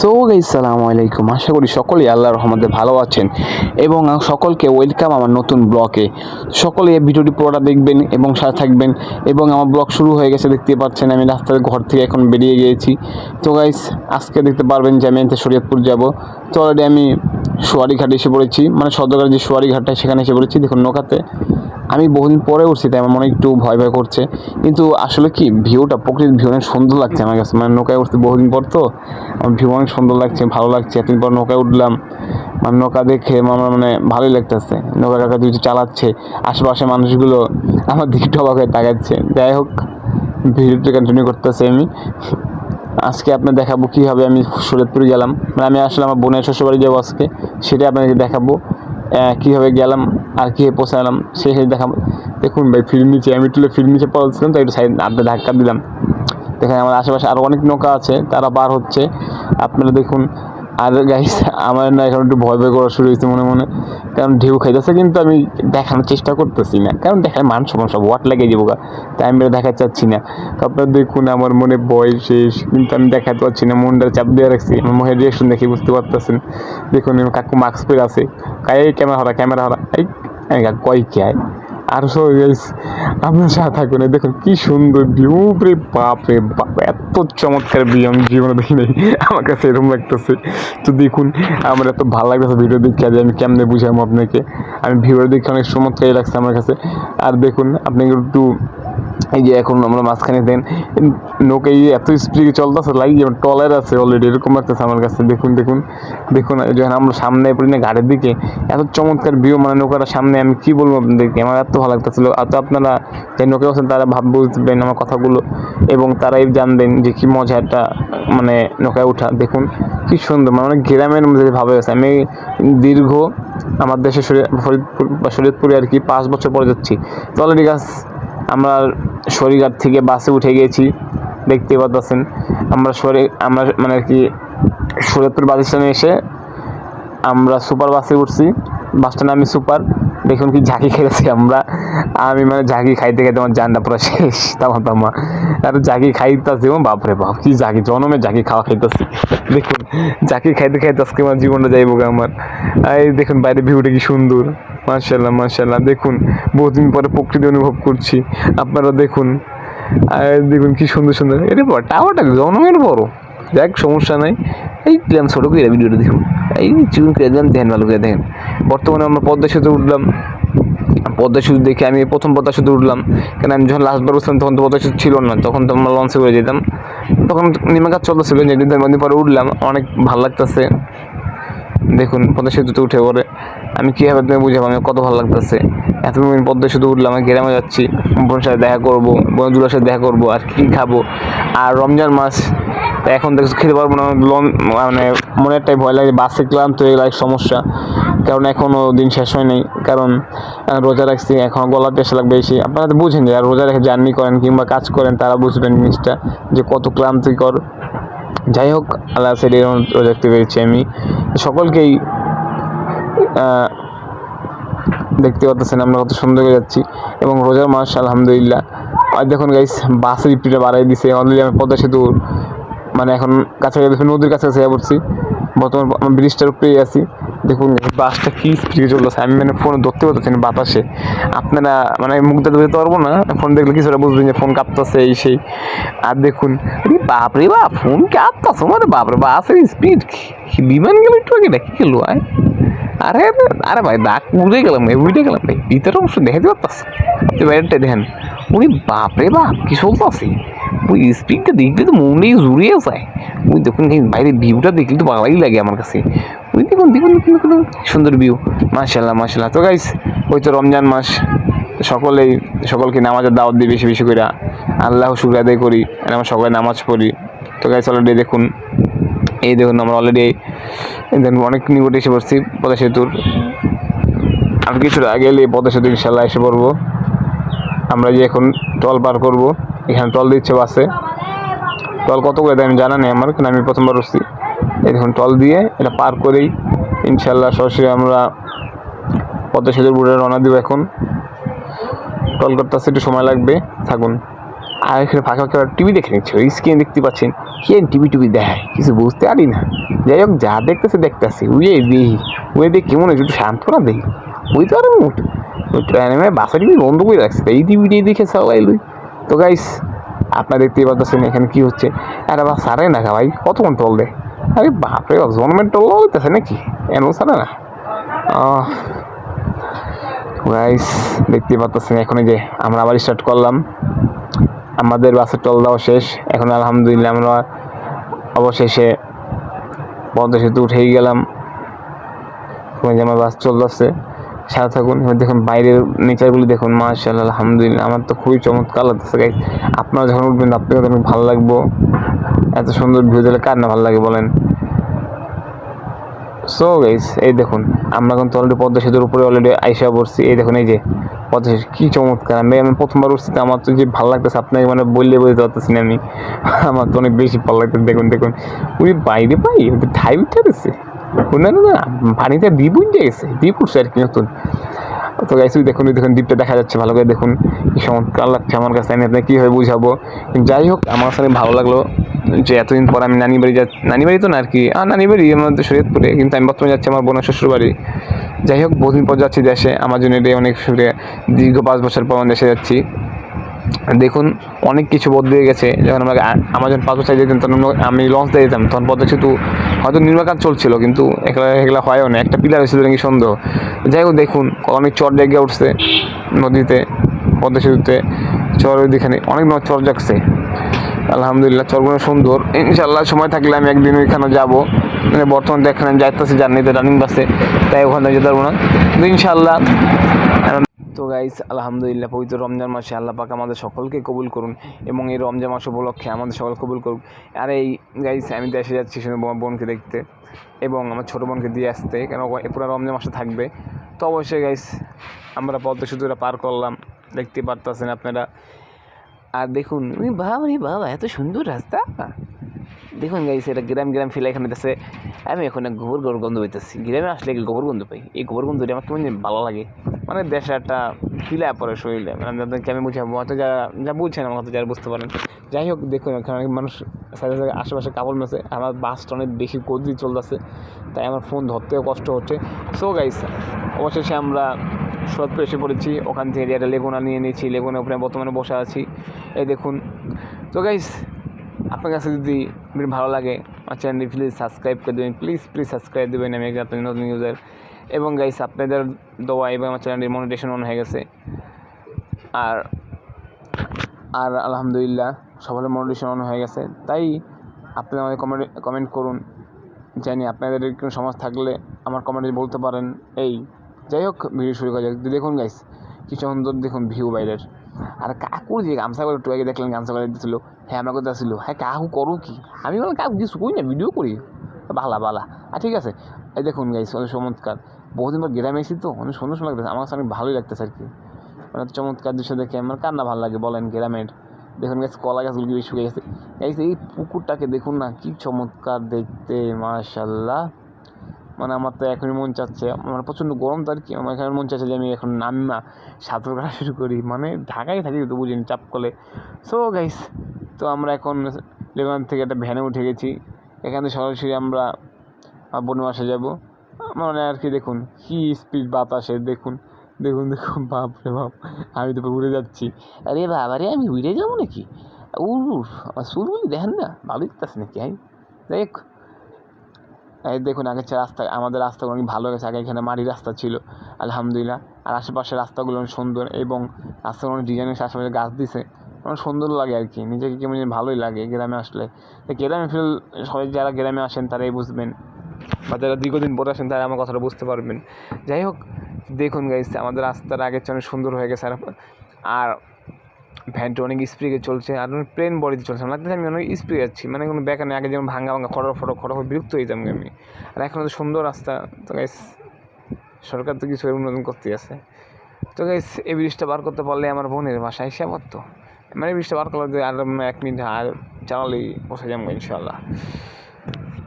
So সালামু আলাইকুম। আশা করি সকলেই আল্লাহ রহমতে ভালো আছেন এবং সকলকে ওয়েলকাম আমার নতুন ব্লগে। সকলে এই ভিডিওটি পুরোটা দেখবেন এবং সাথে থাকবেন এবং আমার ব্লগ শুরু হয়ে গেছে, দেখতে পাচ্ছেন আমি রাস্তার ঘর থেকে এখন বেরিয়ে গিয়েছি। তো গাইস আজকে দেখতে পারবেন যে আমি শরীয়তপুর যাব। তো অলরেডি আমি সোয়ারিঘাট এসে পড়েছি মানে সদরঘাট যে সোয়ারিঘাটটা সেখানে এসে পড়েছি, দেখুন নৌকাতে। আমি বহুদিন পরে উঠছি, তাই আমার মনে একটু ভয় ভয় করছে। কিন্তু আসলে কি, ভিউটা, প্রকৃতির ভিউ অনেক সুন্দর লাগছে আমার কাছে। মানে নৌকায় উঠতে বহুদিন পর তো, আমার ভিউ অনেক সুন্দর লাগছে, ভালো লাগছে। এতদিন পর নৌকায় উঠলাম মানে নৌকা দেখে আমার মানে ভালোই লাগতেছে। নৌকা কাকা দুইটি চালাচ্ছে, আশেপাশে মানুষগুলো আমার দিকে টবাক হয়ে তাকাচ্ছে। যাই হোক, ভিডিওটি কন্টিনিউ করতেছি আমি। আজকে আপনার দেখাবো কীভাবে আমি শরীয়তপুরে গেলাম। মানে আমি আসলে আমার বোনের শ্বশুরবাড়ি যাব আজকে সেটাই আপনাকে দেখাবো। কীভাবে গেলাম, আর কীভাবে পৌঁছালাম সে সেই দেখাম দেখুন ভাই ফিল্ম নিচে, আমি তুলে ফিল্ম নিচে পৌঁছলাম তো একটু সাইড আড্ডা ধাক্কা দিলাম। দেখেন, আমার আশেপাশে আরও অনেক নৌকা আছে, তারা বার হচ্ছে। আপনারা দেখুন আর গাইস আমার না এখন একটু ভয় ভয় করা শুরু হয়েছে মনে মনে। কারণ ঢেউ খাইতেছে, কিন্তু আমি দেখানোর চেষ্টা করতেছি না। কারণ দেখার মান সমান সব ওয়াট লাগিয়ে যাব গা। তাই আমি দেখাতে চাচ্ছি না। তো আপনারা দেখুন, আমার মনে ভয় শেষ, কিন্তু আমি দেখাতে পারছি না। মনটা চাপ দিয়ে রাখছি, আমার মুখের রিয়েকশন দেখে বুঝতে পারতেছেন। দেখুন কাকু মাস্ক পরে আছে। কাই ক্যামেরা হরা ক্যামেরা হরা এই কয় কে আর সো গাইস আপনার সাথে থাকুন। দেখুন কি সুন্দর ভিউ রে বাপ রে বাপ, এত চমৎকার ভিউ আমি জীবনে দেখি আমার কাছে এরকম লাগতেছে। তো দেখুন, আমার এত ভালো লাগতেছে ভিডিও দেখে আজ আমি কেমনে বুঝাবো আপনাকে? আমি ভিডিও দেখে অনেক চমৎকারই লাগছে আমার কাছে। আর দেখুন আপনি একটু এই যে এখন আমরা মাঝখানে দেন নৌকায় এত স্পিডে চলতেছে লাইক যেমন টলার আছে অলরেডি এরকম লাগতেছে আমার কাছে, দেখুন দেখুন দেখুন যখন আমরা সামনে পড়ি না ঘাটের দিকে, এত চমৎকার ভিউ মানে নৌকাটা সামনে, আমি কি বলব আপনাদেরকে, আমার এত ভালো লাগতেছিল। আর তো আপনারা যে নৌকায় আছেন তারা ভাব বুঝবেন আমার কথাগুলো, এবং তারাই জানবেন যে কি মজা একটা মানে নৌকায় ওঠা, দেখুন, কি সুন্দর মানে অনেক গ্রামের মধ্যে ভাবে আছে। আমি দীর্ঘ আমার দেশে শরী- ফরিদপুর বা শরীয়তপুরে আর কি পাঁচ বছর পরে যাচ্ছি। তো অলরেডি গাছ আমরা শরীরঘাট থেকে বাসে উঠে গেছি দেখতে পাচ্ছেন আমরা শরীর, আমরা মানে আর কি শরীয়তপুর বাস স্ট্যান্ডে এসে আমরা সুপার বাসে উঠছি। বাস স্ট্যান্ডে আমি সুপার, দেখুন কি ঝাঁকি খেয়েছি আমরা। আমি মানে ঝাঁকি খাইতে খাইতে আমার জানটা পুরো শেষ, তামা তামা। আর ঝাঁকি খাইতেছি এবং বাপরে বাপ, কি ঝাঁকি, জনমে ঝাঁকি খাওয়া খাইতেছি। দেখুন, ঝাঁকি খাইতে খাইতে আজকে আমার জীবনটা যাইব আমার। এই দেখুন বাইরে ভিউটা কি সুন্দর। মার্শাল্লাহ মার্শাল্লাহ দেখুন বহুদিন পরে প্রকৃতি অনুভব করছি। আপনারা দেখুন দেখুন কি সুন্দর সুন্দর। এটা টাওয়ারটা জনমের বড়। যাক, সমস্যা নাই। এই প্ল্যান ছোটো করে ভিডিওটা দেখুন। এই চুন করে দেন দেখেন ভালো করে দেখেন। বর্তমানে আমরা পদ্মা সেতু উঠলাম। পদ্মা সেতু দেখে আমি প্রথম পদ্মা সেতু উঠলাম। কেন আমি যখন লাস্টবার উঠলাম তখন তো পদ্মা সেতু ছিল না। তখন তো আমরা লঞ্চে করে যেতাম। তখন নিমে কাজ চলতেছিল, যেদিন দিন পরে উঠলাম, অনেক ভালো লাগতেছে। দেখুন, পদ্মা সেতুতে উঠে পরে আমি কীভাবে তুমি বুঝাবো? আমি কত ভালো লাগতেছে। এত এতদিন পদ্মা সেতু উঠলাম, আমি গ্রামে যাচ্ছি, বোনের সাথে দেখা করব, বন্ধুদের সাথে দেখা করব, আর কী খাব। আর রমজান মাস, তা এখন দেখছ খেতে পারব না লন মানে মনে একটাই ভয় লাগে, বাসে ক্লান্ত হয়ে গেলে সমস্যা। কারণ এখনও দিন শেষ হয় নাই, কারণ রোজা রাখছি, এখন গলা পেশা লাগবে বেশি। আপনারা তো বুঝেন যে, আর রোজা রেখে জার্নি করেন কিংবা কাজ করেন, তারা বুঝবেন জিনিসটা, যে কত ক্লান্তিকর। যাই হোক, আল্লাহ সেটি দেখতে পেরেছি আমি। সকলকেই দেখতে পাচ্ছেন আমরা কত সুন্দর করে যাচ্ছি। এবং রোজার মাস, আলহামদুলিল্লাহ। আর দেখুন গাইস বাসের স্পিডটা বাড়াই দিছে। অলরেডি আমি পদ্মা সেতু মানে এখন কাছাকাছি, নদীর কাছাকাছি পড়ছি বর্তমান ব্রিজটার উপরেই আছি। দেখুন বাসটা কি স্পিডে চলতেছে? আমি মানে ফোনে ধরতে পারতেছি না বাতাসে। আপনারা মানে মুখটা ধরতে পারব না ফোন দেখলে কিছুটা বুঝবেন যে ফোন কাঁপতেছে, এই সেই। আর দেখুন, আরে বাপরে বাপ ফোন কাঁপতেছে মানে বাপরে বাসের স্পিড বিমান গেল একটু আগে, নাকি গেলো, আয়। আরে আরে ভাই, দাগ উড়ে গেলাম ভাই উড়ে গেলাম, ভাই, ভিতরে অবশ্য দেখাতে পারতাস তো বাইরেটা দেখেন, উনি বাপরে বাপ, কি চলতেছে? ওই স্পিডটা দেখলে তো মনেই জুড়িয়ে যায়। ওই দেখুন বাইরে ভিউটা দেখলে তো ভালোই লাগে আমার কাছে। দেখুন দেখুন দেখুন দেখুন সুন্দর ভিউ মাশাল্লাহ মাশাল্লাহ তো গাইস ওই তো রমজান মাস, সকলেই, সকলকে নামাজের দাওয়াত দিই বেশি বেশি করে আল্লাহ শুক্র আদায় করি, আর আমরা সবাই নামাজ পড়ি। তো গাইস অলরেডি দেখুন, এই দেখুন আমরা অলরেডি দেখুন অনেক নিকটে এসে পড়ছি পদ্মা সেতুর। আর কিছুটা আগে এলে পদ্মা সেতু ইনশাল্লাহ এসে পড়ব। আমরা যে এখন টল পার করব, এখানে টল দিচ্ছে বাসে। টল কত করে দেয় আমি জানা নেই আমার, কিন্তু আমি প্রথমবার উঠছি দেখুন টল দিয়ে এটা পার করেই ইনশাল্লাহ সরাসরি আমরা পদ্মা সেতুর বুড়ে রওনা দিব এখন। টল করতে আসতে একটু সময় লাগবে, থাকুন। আর এখানে ফাঁকা ফাঁকা টিভি দেখে নিচ্ছে, ওই স্ক্রিনে দেখতে পাচ্ছেন। কে টিভি টিভি দেখায়, কিছু বুঝতে পারি না। যাই হোক, যা দেখতেছে, দেখতেছি। উই দেখি উই দেখি কেমন একটু শান্ত করা দেখি ওই তো আর মুঠ ট্রেনে বাসা কিন্তু বন্ধ করে রাখছে এই ভিডিও দেখে সবাই লই। তো গাইস আপনারা দেখতেই পাচ্ছেন এখানে কি হচ্ছে। আরে বা সারে না ভাই, কতক্ষণ টল দে আরে বাপরে বাপ জন্মের টল হইতেছে নাকি? এমন সারে না? গাইস দেখতে পাচ্ছেন এখন যে আমরা আবার স্টার্ট করলাম। আমাদের বাসের টল দেওয়া শেষ। এখন আলহামদুলিল্লাহ আমরা অবশেষে পদ্মা সেতু উঠেই গেলাম। আমার বাস চলতেছে। সাথে থাকুন। এবার দেখুন বাইরের নেচারগুলি দেখুন, মাশাআল্লাহ, আলহামদুলিল্লাহ। আমার তো খুবই চমৎকার লাগতেছে গাইস আপনারা যখন উঠবেন আপনাকে তখন ভালো লাগবো? এত সুন্দর ভিউ দিলে কার না ভালো লাগে বলেন? সো গাইস এই দেখুন, আমরা কিন্তু অলরেডি পদ্মা সেতুর উপরে অলরেডি আইসা পড়ছি। এই দেখুন, এই যে পদ্মা সেতু, কী চমৎকার। আমি আমি প্রথমবার উঠছি, তো আমার তো যে ভালো লাগতেছে, আপনাকে মানে বললে বলতে পারতেছি না আমি। আমার তো অনেক বেশি ভালো লাগতেছে। দেখুন দেখুন। উনি বাইরে পাই ঠাই উঠে দিচ্ছে না পানিতে দ্বীপ উঠে গেছে দ্বীপ উঠছে আর কি নতুন। তো ওই দেখুন দেখুন দ্বীপটা দেখা যাচ্ছে, ভালো করে দেখুন, কি চমৎকার লাগছে আমার কাছে, আমি আপনাকে কীভাবে বুঝাবো। যাই হোক, আমার কাছে ভালো লাগল যে এতদিন পর আমি নানি বাড়ি যা নানি বাড়ি তো না আর কি আর নানি বাড়ি আমাদের শরীয়তপুরে, কিন্তু আমি বর্তমানে যাচ্ছি আমার বোনের শ্বশুর বাড়ি যাই হোক, বহুদিন পর যাচ্ছি দেশে, আমার জন্য এটাই অনেক সুরে দীর্ঘ পাঁচ বছর পর আমি দেশে যাচ্ছি। দেখুন, অনেক কিছু বদলে গেছে। যখন আমার যখন পাঁচ বছর যেতাম, তখন আমি লঞ্চ দিয়ে যেতাম, তখন পদ্মা সেতু হয়তো নির্মাণ কাজ চলছিল, কিন্তু এগুলা এগুলা হয়ও না। একটা পিলার হয়েছিল নাকি সন্দেহ। যাই হোক, দেখুন, অনেক চর জায়গা উঠছে নদীতে পদ্মা সেতুতে চর ওইখানে অনেক চর জাগছে। আলহামদুলিল্লাহ, চরগুলো সুন্দর। ইনশাল্লাহ সময় থাকলে আমি একদিন ওইখানে যাব। মানে বর্তমানে এখানে যাইতেছি, জার্নিতে রানিং বাসে তাই ওখানে যেতে পারব না। কিন্তু ইনশাল্লাহ তো গাইস আলহামদুলিল্লাহ, পবিত্র রমজান মাসে আল্লাহ পাক আমাদের সকলকে কবুল করুন এবং এই রমজান মাস উপলক্ষে আমাদের সকল কবুল করুন আর এই গাইস আমি দেশে যাচ্ছি শুনে বোনকে দেখতে এবং আমার ছোটো বোনকে দিয়ে আসতে, কেন পুরো রমজান মাসে থাকবে। তো অবশ্যই গাইস আমরা পদ্মা সেতুটা পার করলাম, দেখতে পারতেছেন আপনারা। আর দেখুন উনি বাবা রে বাবা, এত সুন্দর রাস্তা। দেখুন গাইস এটা গ্রাম গ্রাম ফিলে এখানে দেশে আমি এখন গোবর গোবর গন্ধ পাইতেছি। গ্রামে আসলে গোবর গন্ধ পাই? এই গোবর গন্ধটা আমার কেমন ভালো লাগে। মানে দেশে একটা ফিলে পরে শরীরে। মানে আপনাদেরকে আমি বুঝাবো, হয়তো যারা যা বুঝছেন আমার হয়তো যারা বুঝতে পারেন। যাই হোক, দেখুন, এখানে অনেক মানুষ সাইডে সাইডে আশেপাশে কাপড় মেসে, আমার বাসটা অনেক বেশি গতি চলতেছে, তাই আমার ফোন ধরতেও কষ্ট হচ্ছে। সো গাইস অবশেষে আমরা সুরতপুর এসে পড়েছি, ওখান থেকে একটা লেগুনা নিয়ে নিয়েছি লেগুনার উপরে বর্তমানে বসে আছি। এই দেখুন তো গাইস আপনার কাছে যদি ভালো লাগে, আমার চ্যানেলটি প্লিজ সাবস্ক্রাইব করে দেবেন প্লিজ প্লিজ সাবস্ক্রাইব দেবেন। আমি আপনার নতুন ইউজার এবং গাইস আপনাদের দোয়া এবং আমার চ্যানেলটির মনিটেশন অন হয়ে গেছে। আর আর আলহামদুলিল্লাহ সবার মনিটেশন অন হয়ে গেছে। তাই আপনারা আমাদের কমেন্ট কমেন্ট করুন। জানি আপনাদের কোনো সমস্যা থাকলে আমার কমেন্টে বলতে পারেন। এই, যাই হোক ভিডিও শুরু করা যাক। দেখুন গাইস কি সুন্দর দেখুন ভিউ বাইরের। আর কাকু যে গামছা করে আগে দেখলেন, গামছা করে দিতেছিল। হ্যাঁ আমার কথা ছিল। হ্যাঁ কাকু করো কি? আমি বললাম, কাকু, কিছু করি না ভিডিও করি? বালা বালা আর ঠিক আছে। এই দেখুন গাইস অনেক চমৎকার। বহুদিন পর গ্রামে এসেছি তো, অনেক সুন্দর সুন্দর লাগতেছে। আমার কাছে অনেক ভালোই লাগতেছে আর কি। মানে চমৎকার দৃশ্য দেখে আমার কার না ভালো লাগে বলেন গ্রামের। দেখুন গাছ কলা গাছগুলো কি শুকিয়ে গেছে। গাইস এই পুকুরটাকে দেখুন না, কি চমৎকার দেখতে মাশাল্লাহ মানে আমার তো এখনই মন চাচ্ছে। আমার প্রচণ্ড গরম তো আর কি, আমার এখানে মন চাচ্ছে যে আমি এখন নামা সাঁতার কাটা শুরু করি। মানে ঢাকায় থাকি তো বুঝিনি, চাপ কলে। সো গাইস তো আমরা এখন লেবান থেকে একটা ভ্যানে উঠে গেছি। এখানে সরাসরি আমরা বনবাসে যাব। মানে আর কি দেখুন, কি স্পিড বাতাসে, দেখুন দেখুন দেখুন বাপ রে বাপ, আমি তো উড়ে যাচ্ছি। আরে বাবা রে, আমি উড়ে যাব নাকি? উফ শুরু দেখেন না, ভালো দেখতেছে নাকি হ্যাঁ যাই এই দেখুন চেয়ে রাস্তা, আমাদের রাস্তাগুলো অনেক ভালো গেছে আগে এখানে মাটির রাস্তা ছিল, আলহামদুলিল্লাহ। আর আশেপাশের রাস্তাগুলো অনেক সুন্দর এবং রাস্তাগুলো অনেক ডিজাইনের আশেপাশে গাছ দিছে, অনেক সুন্দর লাগে আর কি, নিজেকে কেমন ভালোই লাগে, গ্রামে আসলে। গ্রামে ফিল সবাই যারা গ্রামে আসেন, তারাই বুঝবেন। বা যারা দীর্ঘদিন পরে আসেন তারা আমার কথাটা বুঝতে পারবেন। যাই হোক, দেখুন গাইস আমাদের রাস্তার আগের চেয়ে অনেক সুন্দর হয়ে গেছে। আর আর ভ্যানটা অনেক স্পিডে চলছে, আর অনেক প্লেন বডিতে চলছে। আমার লাগতেছে আমি অনেক স্পিডে যাচ্ছি মানে কোনো ব্যাকা নেই আগে যেমন ভাঙা ভাঙা খড় ফটো খড় বিরক্ত যেতাম আমি। আর এখন তো সুন্দর রাস্তা। তো গাইস সরকার তো কিছু উন্নয়ন করতে আছে। তো গাইস এই ব্রিজটা বার করতে পারলে আমার বোনের বাসা হিসাব তো। মানে এই ব্রিজটা বার করলে আর এক মিনিট আর চালালেই বসে যাব ইনশাল্লাহ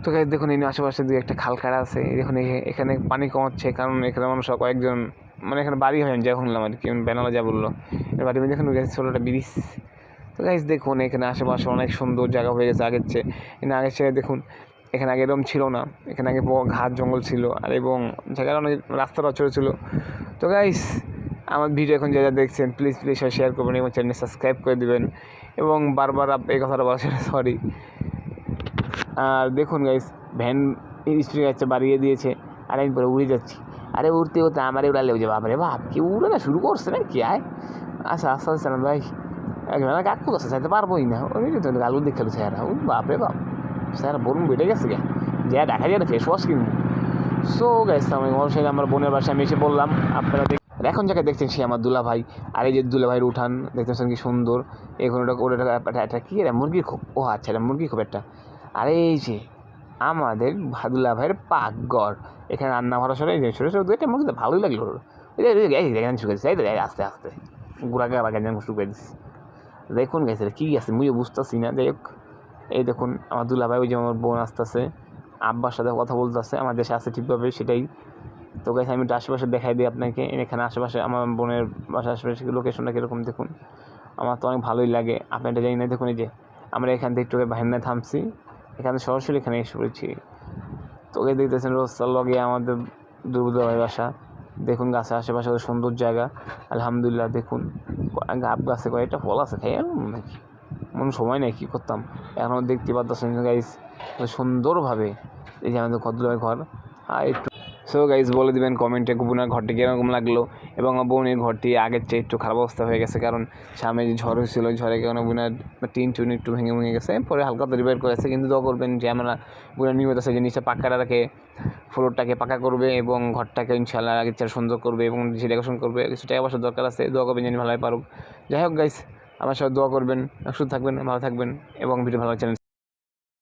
তো গাইস দেখুন, এই আশেপাশে দুই একটা খাল কাটা আছে দেখুন এখানে পানি কমাচ্ছে, কারণ এখানে মানুষ কয়েকজন মানে এখানে বাড়ি হয় যা শুনলাম আর কি বেনালা যা বলল। বাড়ি দেখুন গাইস ছোটো একটা ব্রিজ। তো গাইস দেখুন, এখানে আশেপাশে অনেক সুন্দর জায়গা হয়ে গেছে আগের চেয়ে। এখানে আগের চেয়ে দেখুন, এখানে আগে এরকম ছিল না। এখানে আগে ঘাট জঙ্গল ছিল, আর এবং জায়গাটা অনেক রাস্তাটা ছোটো ছিল। তো গাইস আমার ভিডিও এখন যা যা দেখছেন প্লিজ প্লিজ শেয়ার করবেন এবং চ্যানেল সাবস্ক্রাইব করে দেবেন। এবং বারবার এই কথাটা বলার সরি আর দেখুন গাইস ভ্যান স্পিড যাচ্ছে বাড়িয়ে দিয়েছে। আর আমি পরে উড়ে যাচ্ছি। আরে উড়তে উড়তে আমারে উড়ালে যে বাবারে বাপ, কি উড়ে না শুরু করছে না কি আয়। আচ্ছা আস্তে আস্তে না ভাই। একজন কাকু আছে, চাইতে পারবোই না। ওই তো গালু দেখে স্যার বাপরে বাপ। স্যার, বলুন, বেটে গেছে গে যা দেখা যায় না ফেস ওয়াশ কিনবো। সো গাইস আমি ওর সাথে আমার বোনের বাসায় আমি এসে বললাম, আপনারা দেখ এখন যাকে দেখছেন সে আমার দুলা ভাই আর এই যে দুলা ভাইয়ের উঠান, দেখতেছেন কি সুন্দর। এখন ওটা ওটা একটা কী এটা মুরগির খোপ। ও আচ্ছা এটা মুরগির খোপ একটা। আর এই যে আমাদের ভাদুলা ভাইয়ের পাকঘর। এখানে রান্না এই যে ছোটো ছোটো দু একটা মুরগি ভালোই লাগল। ওর। এই যে, এই যে, এই যে, দেখেন শুকাইছে এই তো, আস্তে আস্তে। গুড়াকে আবার গেঞ্জান শুকাই দিচ্ছি দেখুন গেছে কী আছে মুইও বুঝতেছি না। যাই হোক এই দেখুন আমার দুলা ভাই ওই যে আমার বোন আসতেছে আব্বার সাথে কথা বলতেছে আমার দেশে আছে ঠিকভাবে সেটাই। তো গেছে আমি একটু আশেপাশে দেখাই দিই আপনাকে। এখানে আশেপাশে আমার বোনের বাসার আশেপাশে লোকেশনটা কীরকম দেখুন। আমার তো অনেক ভালোই লাগে। আপনি এটা জানি না দেখুন এই যে আমরা এখান থেকে একটু ভাইন্নায় থামছি। এখানে সরাসরি এখানে এসে পড়েছি। তোকে দেখতেছেন রোস্তার লগে আমাদের দুর্গা ভাই বাসা। দেখুন গাছের আশেপাশে সুন্দর জায়গা। আলহামদুলিল্লাহ, দেখুন। গাব গাছে কয়েকটা ফল আছে খাই নাকি? মনে সময় নেই কী করতাম। এখনও দেখতে পাচ্ছেন গাইস সুন্দরভাবে এই যে আমাদের কদলের ঘর। আর একটু সো গাইজ বলে দিবেন কমেন্টে বোনের ঘরটি কীরকম লাগল এবং বোনের ঘরটি আগের চেয়ে একটু খারাপ অবস্থা হয়ে গেছে কারণ সামনে যে ঝড় হয়েছিল, ঝড়ে কারণে বোনের টিন টুন একটু ভেঙে ভেঙে গেছে। পরে হালকা তো রিপেয়ার করেছে, কিন্তু দোয়া করবেন যে আমরা বোনের নিয়মিত আছে যে নিচে পাক্কাটাকে ফ্লোরটাকে পাকা করবে এবং ঘরটাকে ইনশাল্লাহ আগের চেয়ে সুন্দর করবে এবং যে ডেকোরেশন করবে কিছু টাকা পয়সার দরকার আছে, দোয়া করবেন যেন ভালোই পারুক। যাই হোক গাইস আমার সাথে দোয়া করবেন, সুস্থ থাকবেন, ভালো থাকবেন এবং ভিডিও ভালো চ্যানেল